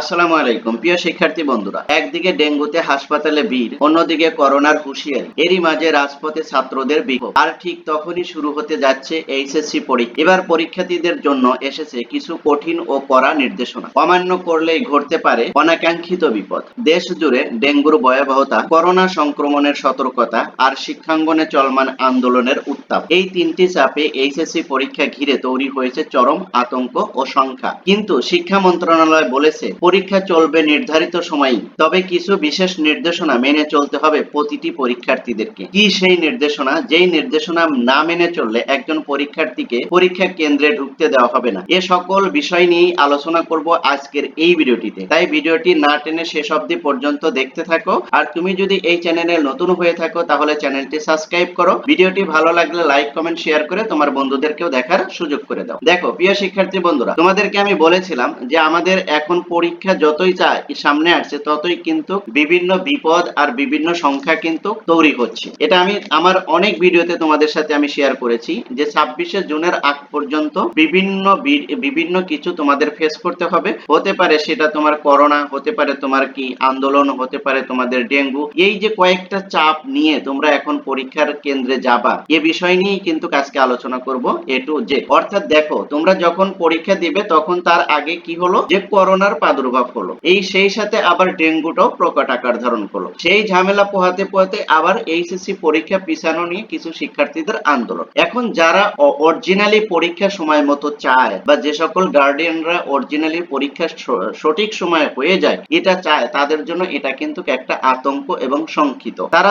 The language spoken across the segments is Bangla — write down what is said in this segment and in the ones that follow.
আসসালামু আলাইকুম, প্রিয় শিক্ষার্থী বন্ধুরা। একদিকে ডেঙ্গুতে হাসপাতালে ভিড়, অন্যদিকে করোনার হুঁশিয়ারি। এরই মাঝে রাজপথে ছাত্রদের বিক্ষোভ। আর ঠিক তখনই শুরু হতে যাচ্ছে এইচএসসি পরীক্ষা এবার পরীক্ষার্থীদের জন্য এসেছে কিছু কঠিন ও কড়া নির্দেশনা। অমান্য করলেই ঘটতে পারে অনাকাঙ্ক্ষিত বিপদ। দেশ জুড়ে ডেঙ্গুর ভয়াবহতা, করোনা সংক্রমণের সতর্কতা আর শিক্ষাঙ্গনে চলমান আন্দোলনের উত্তাপ। এই তিনটি চাপে এইচএসসি পরীক্ষা ঘিরে তৈরি হয়েছে চরম আতঙ্ক ও সংখ্যা কিন্তু শিক্ষা মন্ত্রণালয় বলেছে পরীক্ষা চলবে নির্ধারিত সময়ই তবে কিছু বিশেষ নির্দেশনা মেনে চলতে হবে প্রতিটি পরীক্ষার্থীদেরকে। কি সেই নির্দেশনা? যেই নির্দেশনা না মেনে চললে একজন পরীক্ষার্থীকে পরীক্ষা কেন্দ্রে ঢুকতে দেওয়া হবে না। এ সকল বিষয় নিয়েই আলোচনা করব আজকের এই ভিডিওটিতে। তাই ভিডিওটি না টেনে শেষ অবধি পর্যন্ত দেখতে থাকো। আর তুমি যদি এই চ্যানেলে নতুন হয়ে থাকো, তাহলে চ্যানেলটি সাবস্ক্রাইব করো। ভিডিওটি ভালো লাগলে লাইক, কমেন্ট, শেয়ার করে তোমার বন্ধুদেরকেও দেখার সুযোগ করে দাও। দেখো, প্রিয় শিক্ষার্থী বন্ধুরা, তোমাদেরকে আমি বলেছিলাম যে আমাদের এখন পরীক্ষা যতই চা সামনে আসছে, ততই কিন্তু বিভিন্ন বিপদ আর বিভিন্ন সংখ্যা কিন্তু তৈরি হচ্ছে। এটা আমি আমার অনেক ভিডিওতে তোমাদের সাথে আমি শেয়ার করেছি যে ছাব্বিশে জুনের আগ পর্যন্ত বিভিন্ন বিভিন্ন কিছু তোমাদের ফেস করতে হবে। হতে পারে সেটা তোমার করোনা হতে পারে তোমার কি আন্দোলন, হতে পারে তোমাদের ডেঙ্গু। এই যে কয়েকটা চাপ নিয়ে তোমরা এখন পরীক্ষার কেন্দ্রে যাবা, এ বিষয় নিয়েই কিন্তু আজকে আলোচনা করব এ টু জে অর্থাৎ দেখো, তোমরা যখন পরীক্ষা দিবে, তখন তার আগে কি হলো? যে করোনার প্রাদুর্ভাব হলো এই সেই সাথে আবার ডেঙ্গুটাও প্রকট আকার ধারণ করল। সেই ঝামেলা পোহাতে পোহাতে আবার এইচএসসি পরীক্ষা পিছানো নিয়ে কিছু শিক্ষার্থীদের আন্দোলন। এখন যারা অরিজিনালি পরীক্ষা সময় মতো চায় বা যে সকল গার্ডিয়ানরা অরিজিনালি পরীক্ষা সঠিক সময়ে হয়ে যায়, এটা চায়, তাদের জন্য এটা কিন্তু একটা আতঙ্ক এবং শঙ্কিত। তারা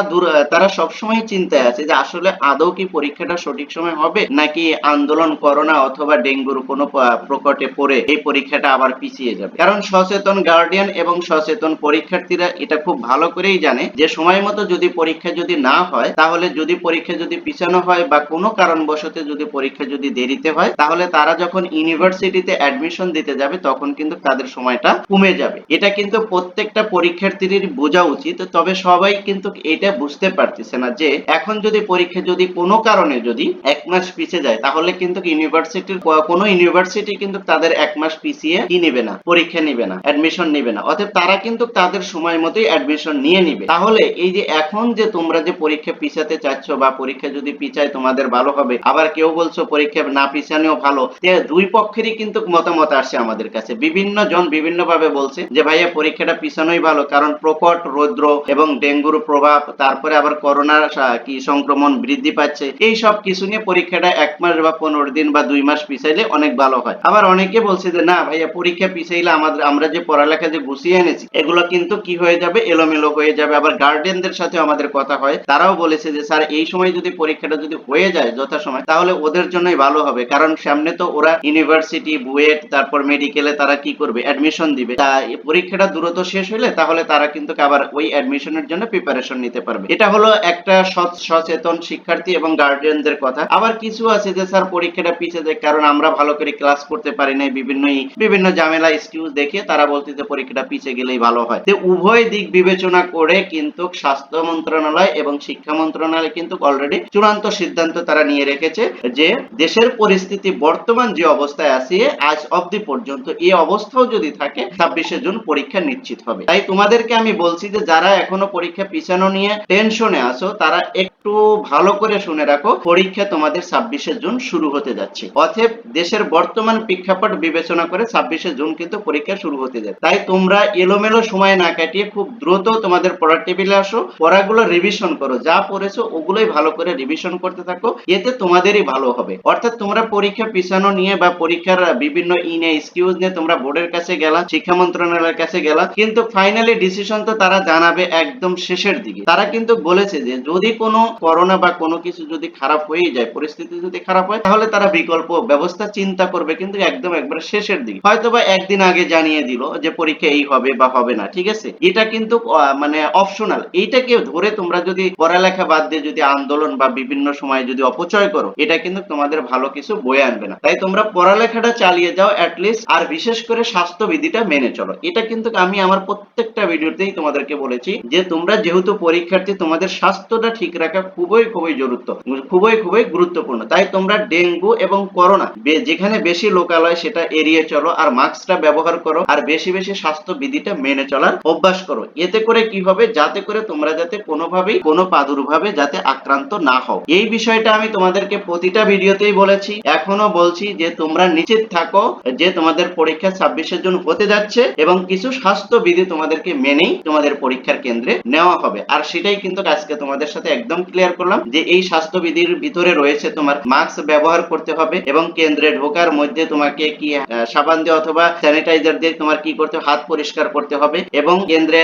তারা সবসময় চিন্তায় আছে যে আসলে আদৌ কি পরীক্ষাটা সঠিক সময় হবে, নাকি আন্দোলন করোনা অথবা ডেঙ্গুর কোনো প্রকটে পড়ে এই পরীক্ষাটা আবার পিছিয়ে যাবে। কারণ সচেতন গার্ডিয়ান এবং সচেতন পরীক্ষার্থীরা এটা খুব ভালো করেই জানে যে সময় মতো যদি পরীক্ষা যদি না হয়, তাহলে যদি পরীক্ষা যদি পিছানো হয় বা কোনো কারণবশত যদি পরীক্ষা যদি দেরিতে হয়, তাহলে তারা যখন ইউনিভার্সিটিতে অ্যাডমিশন দিতে যাবে, তখন কিন্তু তাদের সময়টা কমে যাবে। এটা কিন্তু প্রত্যেকটা পরীক্ষার্থীর বোঝা উচিত, তবে সবাই কিন্তু এটা বুঝতে পারতেছে না যে এখন যদি পরীক্ষা যদি কোনো কারণে যদি এক মাস পিছিয়ে যায়, তাহলে কিন্তু ইউনিভার্সিটির কোনো ইউনিভার্সিটি কিন্তু তাদের এক মাস পিছিয়ে কি নেবে না, পরীক্ষা নেবে না। অ্যাডমিশন নেবে না। অতএব তারা কিন্তু তাদের সময় মতোই অ্যাডমিশন নিয়ে নিবে। তাহলে এই যে এখন যে তোমরা যে পরীক্ষা পিছাতে চাচ্ছ বা পরীক্ষা যদি পিছায় তোমাদের ভালো হবে, আবার কেউ বলছো পরীক্ষা না পিছানেও ভালো দুই পক্ষেরই কিন্তু মতামত আসছে আমাদের কাছে। বিভিন্ন জন বিভিন্ন ভাবে বলছে যে, ভাইয়া, পরীক্ষাটা পিছানোই ভালো, কারণ প্রকট, রৌদ্র এবং ডেঙ্গুর প্রভাব, তারপরে আবার করোনার কি সংক্রমণ বৃদ্ধি পাচ্ছে। এই সব কিছু নিয়ে পরীক্ষাটা এক মাস বা পনেরো দিন বা দুই মাস পিছাইলে অনেক ভালো হয়। আবার অনেকে বলছে যে, না ভাইয়া, পরীক্ষা পিছাইলে আমাদের আমরা যে পড়ালেখা যে গুছিয়ে এনেছি, এগুলো কিন্তু কি হয়ে যাবে? এলোমেলো হয়ে যাবে। আবার গার্ডিয়ানদের সাথে আমাদের কথা হয়। তারাও বলেছে যে, স্যার, এই সময় যদি পরীক্ষাটা যদি হয়ে যায় যথাসময়, তাহলে ওদের জন্যই ভালো হবে। কারণ সামনে তো ওরা ইউনিভার্সিটি বুয়েট, তারপর মেডিকেলে তারা কি করবে? অ্যাডমিশন দিবে। তা পরীক্ষাটা দ্রুত শেষ হলে তাহলে তারা কিন্তু আবার ওই অ্যাডমিশনের জন্য প্রিপারেশন নিতে পারবে। এটা হলো একটা সচ- সচেতন শিক্ষার্থী এবং গার্ডিয়ানদের কথা। আবার কিছু আছে যে, স্যার, পরীক্ষাটা পিছিয়ে যায় কারণ আমরা ভালো করে ক্লাস করতে পারি নাই। বিভিন্ন বিভিন্ন ঝামেলা এক্সকিউজ দেখে তারা বলতে যে পরীক্ষাটা পিছিয়ে গেলেই ভালো হয়। তো উভয় দিক বিবেচনা করে কিন্তু স্বাস্থ্য মন্ত্রণালয় এবং শিক্ষা মন্ত্রণালয় কিন্তু অলরেডি চূড়ান্ত সিদ্ধান্ত তারা নিয়ে রেখেছে যে দেশের পরিস্থিতি বর্তমান যে অবস্থায় আছে, আজ অবধি পর্যন্ত এই অবস্থাও যদি থাকে, ছাব্বিশে জুন পরীক্ষা নিশ্চিত হবে। তাই তোমাদেরকে আমি বলছি যে, যারা এখনও পরীক্ষা পিছানো নিয়ে টেনশনে আছো, তারা একটু ভালো করে শুনে রাখো। পরীক্ষা তোমাদের ছাব্বিশে জুন শুরু হতে যাচ্ছে। অতএব দেশের বর্তমান প্রেক্ষাপট বিবেচনা করে ছাব্বিশে জুন কিন্তু পরীক্ষা শুরু হতে যাচ্ছে। তাই তোমরা এলোমেলো সময় না কাটিয়ে খুব দ্রুত তোমাদের পড়ার টেবিলে আসো, পড়াগুলো রিভিশন করো। যা পড়েছো ওগুলোই ভালো করে রিভিশন করতে থাকো, এতে তোমাদেরই ভালো হবে। অর্থাৎ তোমরা পরীক্ষা পিছানো নিয়ে বা পরীক্ষার বিভিন্ন ইনে এক্সকিউজ নিয়ে তোমরা বোর্ডের কাছে গেলা, শিক্ষা মন্ত্রণালয়ের কাছে গেলা, কিন্তু ফাইনালি ডিসিশন তো তারা জানাবে একদম শেষের দিকে। তারা কিন্তু বলেছে যে যদি কোনো করোনা বা কোনো কিছু যদি খারাপ হয়ে যায়, পরিস্থিতি যদি খারাপ হয়, তাহলে তারা বিকল্প ব্যবস্থা চিন্তা করবে, কিন্তু একদম একবার শেষের দিকে। হয়তো বা একদিন আগে জানিয়ে দিল যে পরীক্ষা এই হবে বা হবে না, ঠিক আছে? এটা কিন্তু মানে অপশনাল এইটাকে ধরে তোমরা যদি পড়ালেখা বাদ দিয়ে যদি আন্দোলন বা বিভিন্ন সময় যদি অপচয় করো, এটা কিন্তু তোমাদের ভালো কিছু বয়ে আনবে না। তাই তোমরা পড়ালেখাটা চালিয়ে যাও অ্যাটলিস্ট আর বিশেষ করে স্বাস্থ্যবিধিটা মেনে চলো। এটা কিন্তু আমি আমার প্রত্যেকটা ভিডিওতেই তোমাদেরকে বলেছি যে তোমরা যেহেতু পরীক্ষার্থী, তোমাদের স্বাস্থ্যটা ঠিক রাখা রাখা খুবই খুবই জরুরত। খুবই খুবই গুরুত্বপূর্ণ। তাই তোমরা ডেঙ্গু এবং করোনা যেখানে বেশি লোকালয়, সেটা এড়িয়ে চলো আর মাস্কটা ব্যবহার করো আর বেশি বেশি স্বাস্থ্য বিধিটা মেনে চলার অভ্যাস করো। এতে করে কি হবে? যাতে করে তোমরা যাতে কোনোভাবেই, কোনো প্রাদুর্ভাবে যাতে আক্রান্ত না হও। এই বিষয়টা আমি তোমাদেরকে প্রতিটা ভিডিওতেই বলেছি। এখনও বলছি যে তোমরা নিশ্চিত থাকো যে তোমাদের পরীক্ষা ছাব্বিশের জন্য হতে যাচ্ছে এবং কিছু স্বাস্থ্য বিধি তোমাদেরকে মেনেই তোমাদের পরীক্ষার কেন্দ্রে নেওয়া হবে। আর সেটাই কিন্তু আজকে তোমাদের সাথে একদম ক্লিয়ার করলাম যে এই স্বাস্থ্য বিধির ভিতরে রয়েছে তোমার মাস্ক ব্যবহার করতে হবে এবং কেন্দ্রে ঢোকার মধ্যে তোমাকে কি সাবান দিয়ে অথবা স্যানিটাইজার দিয়ে তোমার কি করতে হাত পরিষ্কার করতে হবে এবং কেন্দ্রে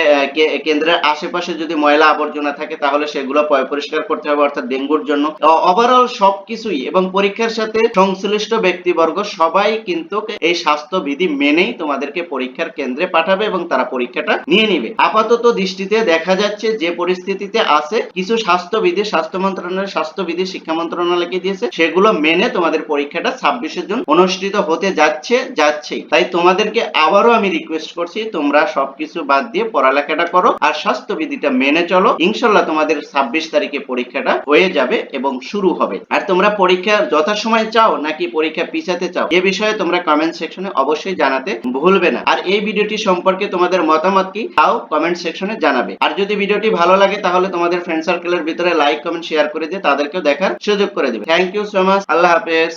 কেন্দ্রের আশেপাশে যদি ময়লা আবর্জনা থাকে তাহলে সেগুলো পরিষ্কার করতে হবে অর্থাৎ ডেঙ্গুর জন্য। ওভারঅল সবকিছুই এবং পরীক্ষার সাথে সংশ্লিষ্ট ব্যক্তিবর্গ সবাই কিন্তু এই স্বাস্থ্যবিধি মেনেই তোমাদেরকে পরীক্ষার কেন্দ্রে পাঠাবে এবং তারা পরীক্ষাটা নিয়ে নিবে। আপাতত দৃষ্টিতে দেখা যাচ্ছে যে পরিস্থিতিতে আছে কিছু স্বাস্থ্যবিধি স্বাস্থ্য মন্ত্রণালয়ের স্বাস্থ্যবিধি শিক্ষা মন্ত্রণালয়কে দিয়েছে, সেগুলো মেনে তোমাদের পরীক্ষাটা ছাব্বিশের জন্য অনুষ্ঠিত হতে যাচ্ছে, যাচ্ছেই। তাই তোমাদেরকে আবারও আমি রিকোয়েস্ট করছি, তোমরা সবকিছু বাদ দিয়ে পড়ালেখাটা করো আর স্বাস্থ্যবিধিটা মেনে চলো। ইনশাল্লাহ তোমাদের ছাব্বিশ তারিখে পরীক্ষাটা হয়ে যাবে এবং শুরু হবে। আর তোমরা পরীক্ষা যথাসময় চাও নাকি পরীক্ষা পিছাতে চাও, এ বিষয়ে তোমরা কমেন্ট সেকশনে অবশ্যই জানাতে ভুলবে না। আর এই ভিডিওটি সম্পর্কে তোমাদের মতামত কি, তাও কমেন্ট সেকশনে জানাবে। আর যদি ভিডিওটি ভালো লাগে, তাহলে তোমাদের ফ্রেন্ড সার্কেলের ভিতরে লাইক কমেন্ট শেয়ার করে দিয়ে তাদেরকেও দেখার সুযোগ করে দিবে থ্যাংক ইউ সো মাচ আল্লাহ হাফেজ।